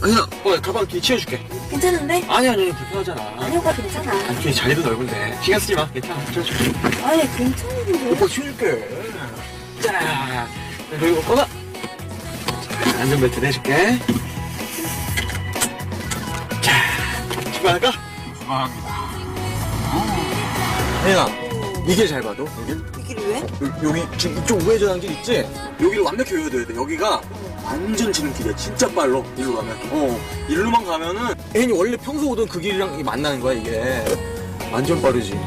그냥 어 가방 뒤에 치워줄게. 괜찮은데? 아니 아니 불편하잖아. 아니 오빠 괜찮아. 아니 뒤에 자리도 넓은데. 신경 쓰지 마. 괜찮아 치워줄게. 아니 괜찮은데. 오빠 치워줄게. 자 그리고 꺼놔 자, 안전벨트 내줄게. 자 출발할까? 출발합니다. 혜인아 이게 잘 봐도 길이 왜? 요- 여기 지금 이쪽 우회전항길 있지? 여기를 완벽히 외워둬야 돼. 여기가 완전 지름길이야. 진짜 빨로 일로 가면. 어, 일로만 가면은 애인이 원래 평소 오던 그 길이랑 이게 만나는 거야 이게. 완전 빠르지.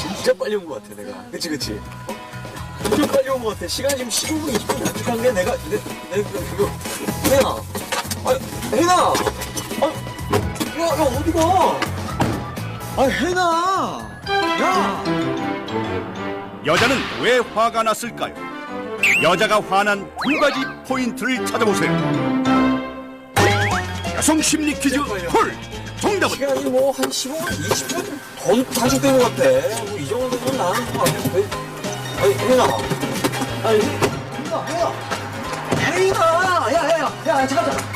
진짜 빨리 온것 같아 내가. 그치 그치. 진짜 빨리 온것 같아. 시간 지금 15분 20분 부족한 게 내가 내, 내 이거 혜나. 아 혜나. 아, 야, 야 어디 가? 아 혜나. 야. 여자는 왜 화가 났을까요? 여자가 화난 두 가지 포인트를 찾아보세요. 여성 심리 퀴즈 홀 정답은 시간이 뭐 한 15분, 20분 더 단축된 것 같아. 뭐이 정도면 나는 뭐 아니, 왜, 아니, 혜인아. 아니, 혜인아, 혜인아. 혜인아! 야, 잠깐, 잠깐,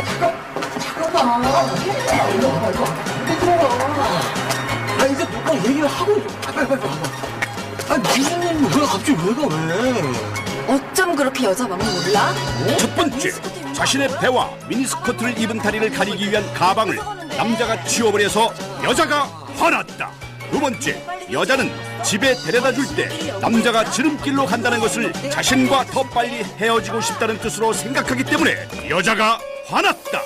잠깐, 잠깐만. 혜인아, 일로 와봐. 이리 들어와. 아, 얘기를 하고, 있어. 아. 아, 무슨 일이야? 왜 갑자기 왜 가, 왜? 어쩜 그렇게 여자 마음 몰라? 첫 번째 자신의 배와 미니스커트를 입은 다리를 가리기 위한 가방을 남자가 치워버려서 여자가 화났다. 두 번째 여자는 집에 데려다 줄 때 남자가 지름길로 간다는 것을 자신과 더 빨리 헤어지고 싶다는 뜻으로 생각하기 때문에 여자가 화났다.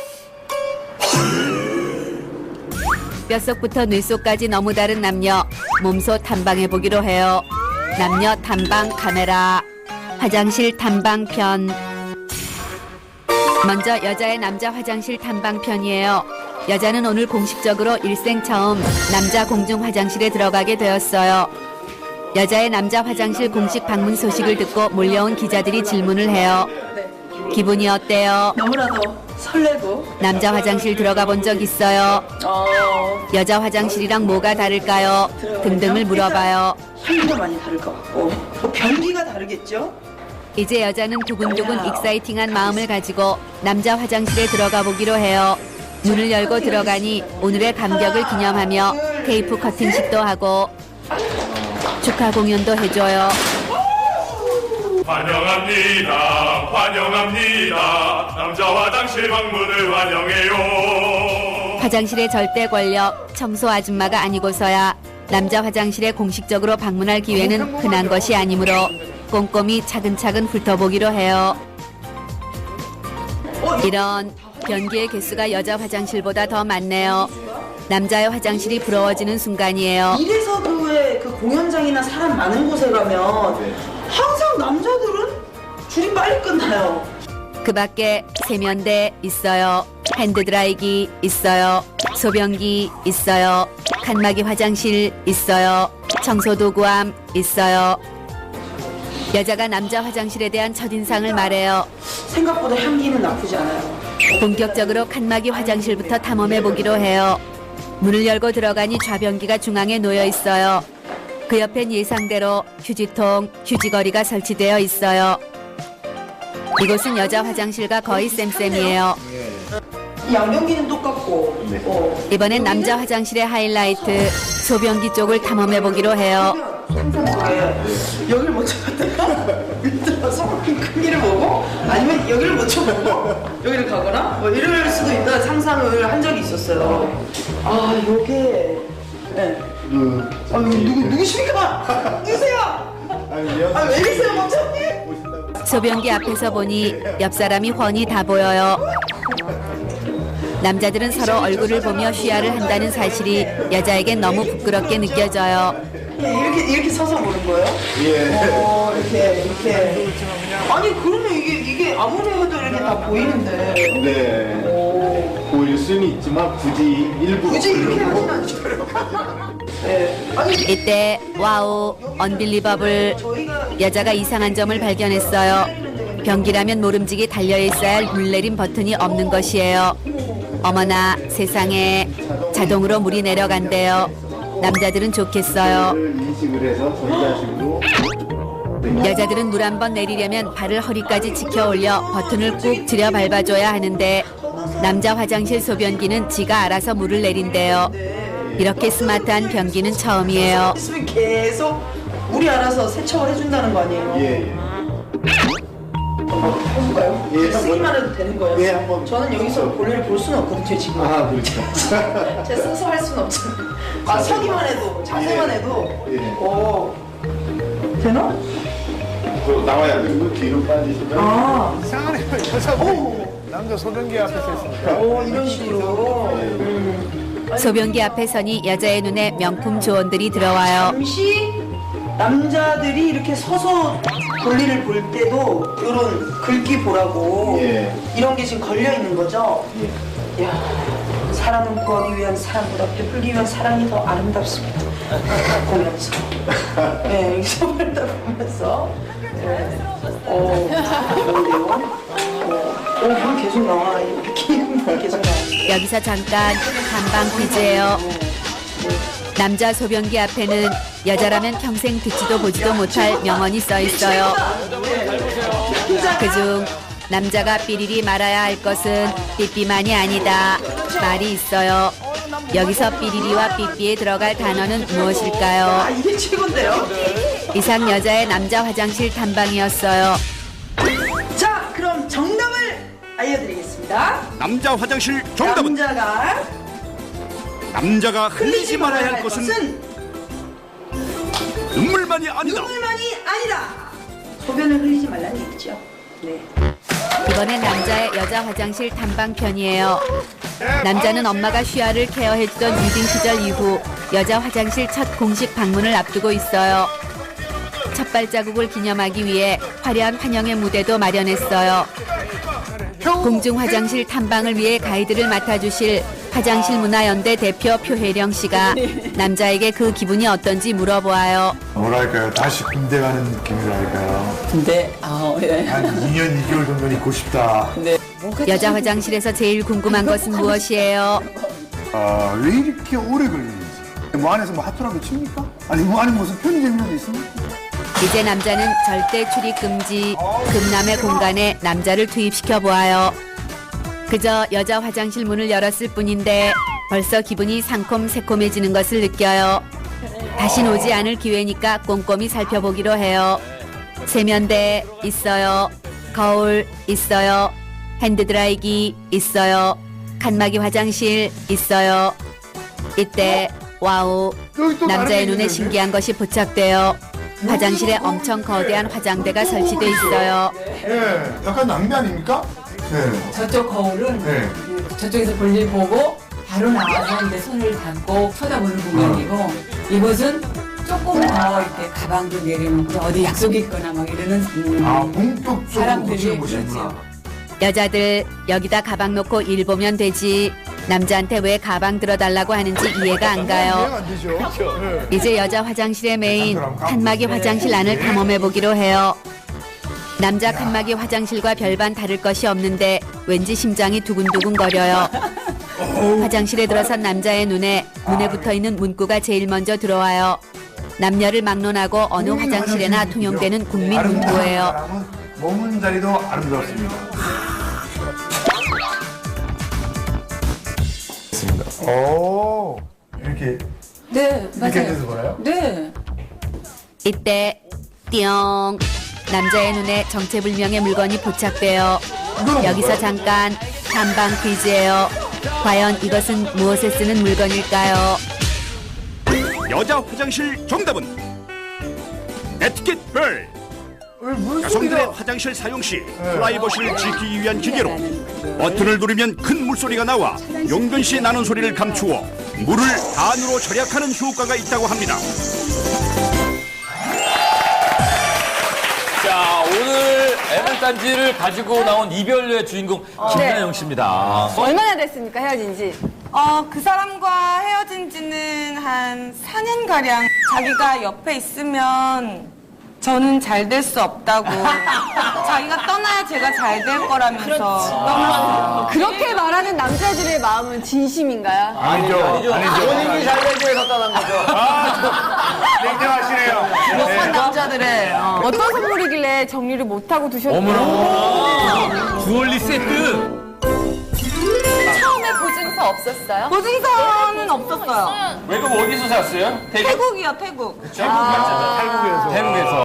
뼛속부터 뇌속까지 너무 다른 남녀 몸소 탐방해 보기로 해요. 남녀 탐방 카메라 화장실 탐방 편 먼저 여자의 남자 화장실 탐방 편이에요. 여자는 오늘 공식적으로 일생 처음 남자 공중 화장실에 들어가게 되었어요. 여자의 남자 화장실 공식 방문 소식을 듣고 몰려온 기자들이 질문을 해요. 기분이 어때요? 너무나도 설레고 남자 화장실 들어가 본 적 있어요? 어, 여자 화장실이랑 뭐가 다를까요? 등등을 물어봐요. 향기가 많이 다를 것 같고 뭐 변기가 다르겠죠? 이제 여자는 두근두근 익사이팅한 마음을 가지고 남자 화장실에 들어가 보기로 해요. 문을 열고 들어가니 오늘의 감격을 기념하며 테이프 커팅식도 하고 축하 공연도 해줘요. 환영합니다. 환영합니다. 남자 화장실 방문을 환영해요. 화장실의 절대 권력 청소 아줌마가 아니고서야 남자 화장실에 공식적으로 방문할 기회는 흔한 것이 아니므로 꼼꼼히 차근차근 훑어보기로 해요. 이런 변기의 개수가 여자 화장실보다 더 많네요. 남자의 화장실이 부러워지는 순간이에요. 이래서 그 공연장이나 사람 많은 곳에 가면 항상 남자들은 줄이 빨리 끝나요. 그 밖에 세면대 있어요. 핸드드라이기 있어요. 소변기 있어요. 칸막이 화장실 있어요. 청소도구함 있어요. 여자가 남자 화장실에 대한 첫인상을 말해요. 생각보다 향기는 나쁘지 않아요. 본격적으로 칸막이 화장실부터 탐험해 보기로 해요. 문을 열고 들어가니 좌변기가 중앙에 놓여 있어요. 그 옆엔 예상대로 휴지통, 휴지거리가 설치되어 있어요. 이곳은 여자 화장실과 거의 쌤쌤이에요. 이 양변기는 똑같고 어, 이번엔 남자 화장실의 하이라이트 소변기 쪽을 탐험해 보기로 해요. 항상 그게 여기를 먼저 갔다가 밑으로 소변기 크기를 보고 아니면 여기를 먼저 보고 여기를 가거나 뭐 이럴 수도 있다 상상을 한 적이 있었어요. 아 요게 네. 아, 누구 누구십니까? 누구세요? 아왜 이러세요 멈춰님? 소변기 앞에서 보니 옆 사람이 훤히 다 보여요. 남자들은 서로 얼굴을 보며 쉬야를 한다는 사실이 여자에겐 너무 부끄럽게 느껴져요. 예, 이렇게 이렇게 서서 보는 거예요? 예. 어, 이렇게 이렇게. 아니 그러면 이게 이게 아무리 해도 이렇게 다 보이는데. 네. 오. 보일 수는 있지만 굳이 일부 굳이 이렇게 하진 않죠. 이때 와우 언빌리버블 여자가 이상한 점을 발견했어요. 변기라면 모름지기 달려 있어야 할 물내림 버튼이 없는 것이에요. 어머나 세상에 자동으로 물이 내려간대요. 남자들은 좋겠어요. 여자들은 물 한 번 내리려면 발을 허리까지 지켜 올려 버튼을 꾹 들여 밟아줘야 하는데 남자 화장실 소변기는 지가 알아서 물을 내린대요. 이렇게 스마트한 변기는 처음이에요. 있으면 계속 물이 알아서 세척을 해준다는 거 아니에요? 예, 예. 한번 해볼까요? 예, 쓰기만 한번. 해도 되는 거예요? 예, 한번. 저는 여기서 볼일을 볼 수는 없거든요, 지금. 아, 그렇죠. 제가 스스로 할 수는 없잖아요. 아, 서기만 해도, 자세만 예. 해도. 예. 오. 되나? 그거 나와야 되고 뒤로 빠지시면 아. 이상하네요. 여자분이 남자 소변기 앞에 서 있으니까. 오, 이런 식으로. 음. 소변기 앞에 서니 여자의 눈에 명품 조언들이 들어와요. 잠시 남자들이 이렇게 서서 볼일을 볼 때도 이런 글귀 보라고 예. 이런 게 지금 걸려 있는 거죠. 야 사랑을 구하기 위한 사랑보다 베풀기 위한 사랑이 더 아름답습니다. 보면서 네 여기서 보면서 네. 어 좋은데요. 어, 계속 나와 계속 나와. 여기서 잠깐 간방 퀴즈예요. 남자 소변기 앞에는 여자라면 평생 듣지도 보지도 못할 명언이 써 있어요. 그중 남자가 삐리리 말아야 할 것은 삐삐만이 아니다 말이 있어요. 여기서 삐리리와 삐삐에 들어갈 단어는 무엇일까요? 아 이게 최고인데요. 이상 여자의 남자 화장실 탐방이었어요. 알려드리겠습니다. 남자 화장실 정답은 남자가 남자가 흘리지 말아야 할 것은 눈물만이 아니다. 눈물만이 아니다. 소변을 흘리지 말라는 얘기죠. 네. 이번엔 남자의 여자 화장실 탐방 편이에요. 남자는 엄마가 쉬아를 케어해주던 유딩 시절 이후 여자 화장실 첫 공식 방문을 앞두고 있어요. 첫 발자국을 기념하기 위해 화려한 환영의 무대도 마련했어요. 공중 화장실 탐방을 위해 가이드를 맡아주실 화장실 문화연대 대표 표혜령 씨가 남자에게 그 기분이 어떤지 물어보아요. 뭐랄까요. 다시 군대 가는 느낌이랄까요. 근데 아 예. 한 2년 2개월 정도 있고 싶다. 여자 화장실에서 제일 궁금한 것은 무엇이에요? 아, 왜 이렇게 오래 걸리는지. 뭐 안에서 뭐 하트라도 칩니까? 아니, 뭐 안에 무슨 편의점이라도 있습니까? 이제 남자는 절대 출입 금지 금남의 공간에 남자를 투입시켜 보아요. 그저 여자 화장실 문을 열었을 뿐인데 벌써 기분이 상콤새콤해지는 것을 느껴요. 다신 오지 않을 기회니까 꼼꼼히 살펴보기로 해요. 세면대 있어요. 거울 있어요. 핸드드라이기 있어요. 칸막이 화장실 있어요. 이때 와우 남자의 눈에? 신기한 것이 포착돼요. 화장실에 엄청 거대한 화장대가 설치돼 있어요. 예, 약간 낭비 아닙니까? 네. 저쪽 거울은 네. 저쪽에서 볼일 보고 바로 나와서 이제 손을 담고 쳐다보는 공간이고 이곳은 조금 더 이렇게 가방도 내려놓고 어디 약속이 있거나 막 이러는 음, 아, 본격적으로 사람들이 보시는 곳이구나. 그렇죠. 여자들 여기다 가방 놓고 일 보면 되지. 남자한테 왜 가방 들어달라고 하는지 이해가 안 가요. 안 되죠? 네. 이제 여자 화장실의 메인 칸막이 화장실 안을 탐험해 보기로 해요. 남자 칸막이 화장실과 별반 다를 것이 없는데 왠지 심장이 두근두근 거려요. 화장실에 들어선 남자의 눈에 문에 붙어 있는 문구가 제일 먼저 들어와요. 남녀를 막론하고 어느 화장실에나 통용되는 국민 문구예요. 머문 자리도 아름답습니다. 오, 이렇게 네 이렇게 맞아요. 돼서 보나요? 네. 이때 띠용 남자의 눈에 정체불명의 물건이 포착돼요. 여기서 잠깐 탐방 퀴즈예요. 과연 이것은 무엇에 쓰는 물건일까요? 여자 화장실 정답은 에티켓 벨. 여성들의? 화장실 사용 시 프라이버시를 지키기 위한 기계로 버튼을 누르면 큰 물소리가 나와 용변시 나는 소리를 감추어 물을 반으로 절약하는 효과가 있다고 합니다. 자, 오늘 애물단지를 가지고 나온 이별의 주인공 김나영 씨입니다. 얼마나 됐습니까 헤어진 지? 어, 그 사람과 헤어진 지는 한 4년가량 자기가 옆에 있으면 저는 잘 될 수 없다고 자기가 떠나야 제가 잘 될 거라면서 떠났어요. 그렇게 말하는 남자들의 마음은 진심인가요? 아니죠. 아니죠. 본인이 잘 되기 위해서 떠난 거죠. 냉정하시네요. 그런 남자들의 어, 어떤 선물이길래 정리를 못하고 두셨나요? 어머나. 주얼리 세트. 없었어요? 보증서는 없었어요. 외국 어디서 샀어요? 태국? 태국이요, 태국. 태국에서.